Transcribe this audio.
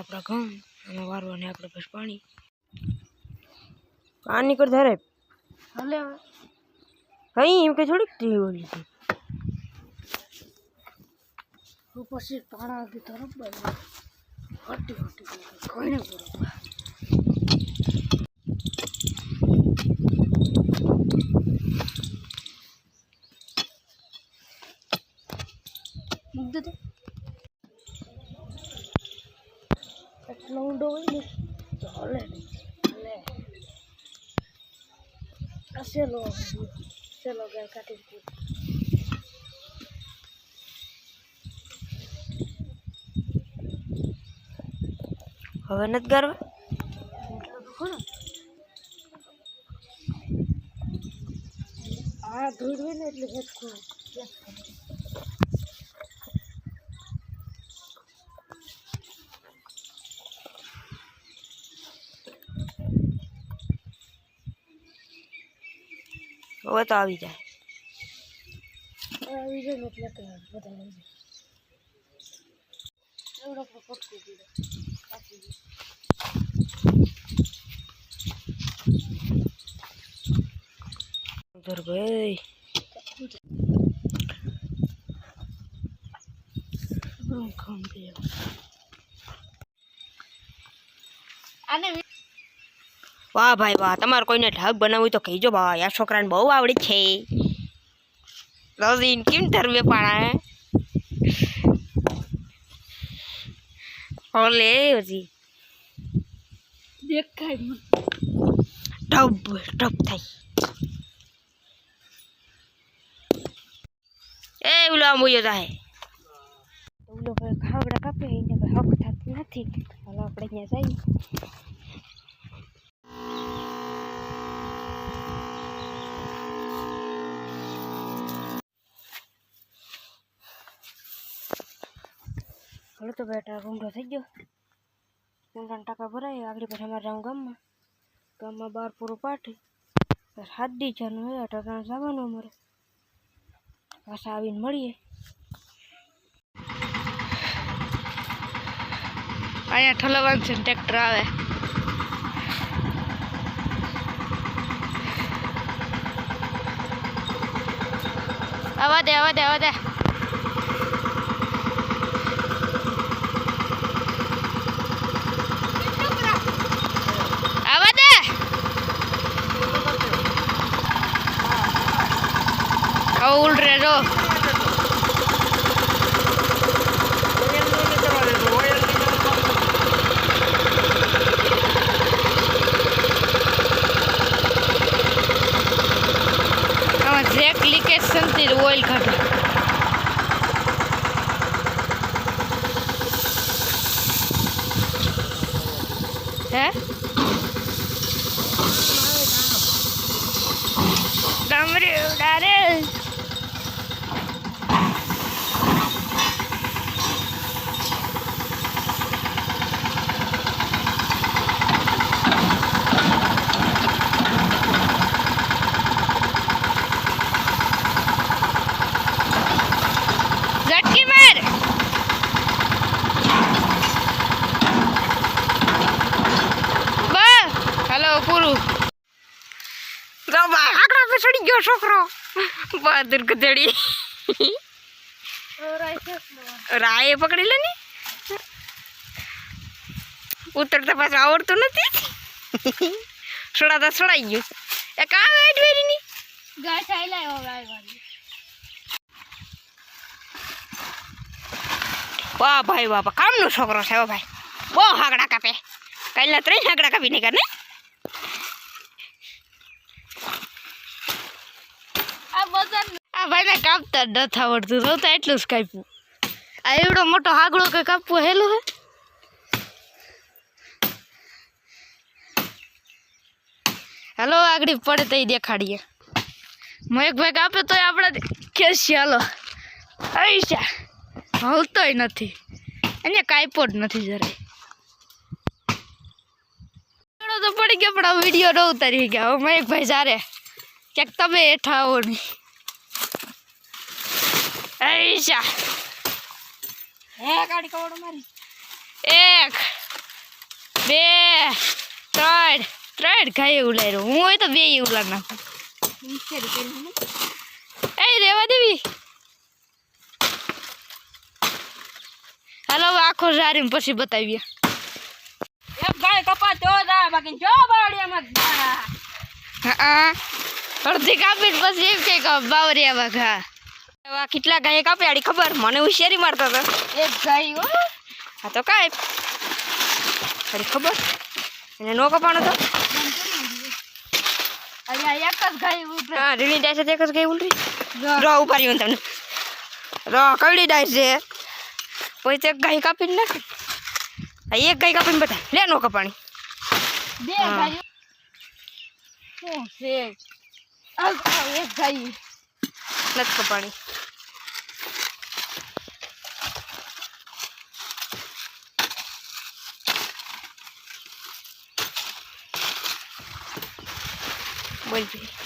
આપણા ઘઉં અને વારવાને આપણે પછી પાણી. પાણી કર ધારે હાલે કઈ એમ કે થોડીક ટી ઓલી છે. પછી પાણા તરફ હટી હટી કોઈને બરોબર એટલો ઊંડો હોય ને તો હલે નહીં હલે આ સેલો સેલો ગાય કાઢી દીધી હવે નથી ગારવા એટલો આ ધોઈ ને એટલે હેચકો હવે તો આવી જાય. આવી જાય એટલે કે બધા જાય. એવડો ઉધર ભાઈ. પીએ આને વાહ ભાઈ વાહ તમારે કોઈને ઢાક બનાવવું તો કહીજો ભાઈ આ છોકરાને બહુ આવડે છે. કેમ ધરવે પાણા ઓલે હજી. દેખાય ટબ ટબ થાય. એ ઓલો આમ ઉયો જાય ઉલો ભાઈ ખાવડા કાપે એને ભાઈ હક થતું નથી. ચાલો આપણે ત્યાં જઈએ. હાલો તો બેટા ગુમડો થઈ ગયો. ત્રણ ટાંકા ભરાય, આગળ પછી અમારે જાઉં ગામમાં. ગામમાં બાર પૂરું પાઠી. હાથ દી જવાનું હોય અટાણા જવાનું અમારે. પાછા આવીને મળીએ. અહીંયા ઠલવાનું છે ટ્રેક્ટર આવે. આવા દે આવા દે, આવા ઉલ રે જો આમાં જેક લીકેજ સંતી ઓઇલ કાઢે. હે? ડામરી પૂરું તો બા આકડા પે ચડી ગયો છોકરો. બહાદુર ગધેડી. રાય પકડી લે ને. ઉતરતા પાછું આવડતું નથી. સડાતા સડાઈ ગયું. એ કામ એડવેરી ની વાહ ભાઈ, વાહ કામનો છોકરો છે ભાઈ. બહુ હાગડા કાપે. કાલના ત્રણ હાગડા કાપી નાખ્યા ને આ બજાર આ ભાઈને કાપતા નથી આવડતું. તો એટલું જ કાપ્યું. આ એવડો મોટો હાગડો કે કાપવો હેલો હે? હાલો, આગળ પડે તો દેખાડીએ. મયક ભાઈ કાપે તો આપણે ખેંચીએ. હાલો. હૈશા હલતોય નથી. એને કાપ્યો જ નથી જરાય તો પડી ગયો પણ વીડિયો ન ઉતારી ગયા હવે મયક ભાઈ જારે. ક્યાંક તમે હેઠા આવો નહીં. હૈશા હે ગાડી કવડો મારી. એક બે ત્રણ. ત્રણ ગાય ઉલાઈ રહ્યો હું હોય તો બે ઉલાર નાખું. એ રેવા દેવી. હાલો આખો સારી પછી બતાવીએ. ગાય કપા તો બાકી જો બાવળિયામાં જા. હા અડધી કાપી પછી એમ કે બાવરિયા વાઘા એવા કેટલા ગાય કાપી આડી ખબર? મને હોશિયારી મારતો હતો. એક ગાય હો. હા તો કાંઈ. અરે ખબર? એને નો કપાણો તો. એક જ ગાય હા રીણી ડાય છે તે કસ ગઈ ઉલરી. રો. ઉપાડી તમને. રો કવડી ડાય છે. પછી એક ગાય કાપીને નાખ. આ એક ગાય કાપીને બધા. લે નો કપાણી. બે. શું છે? આ આ એક ગાય. નથી કપાણી. બોલ ભાઈ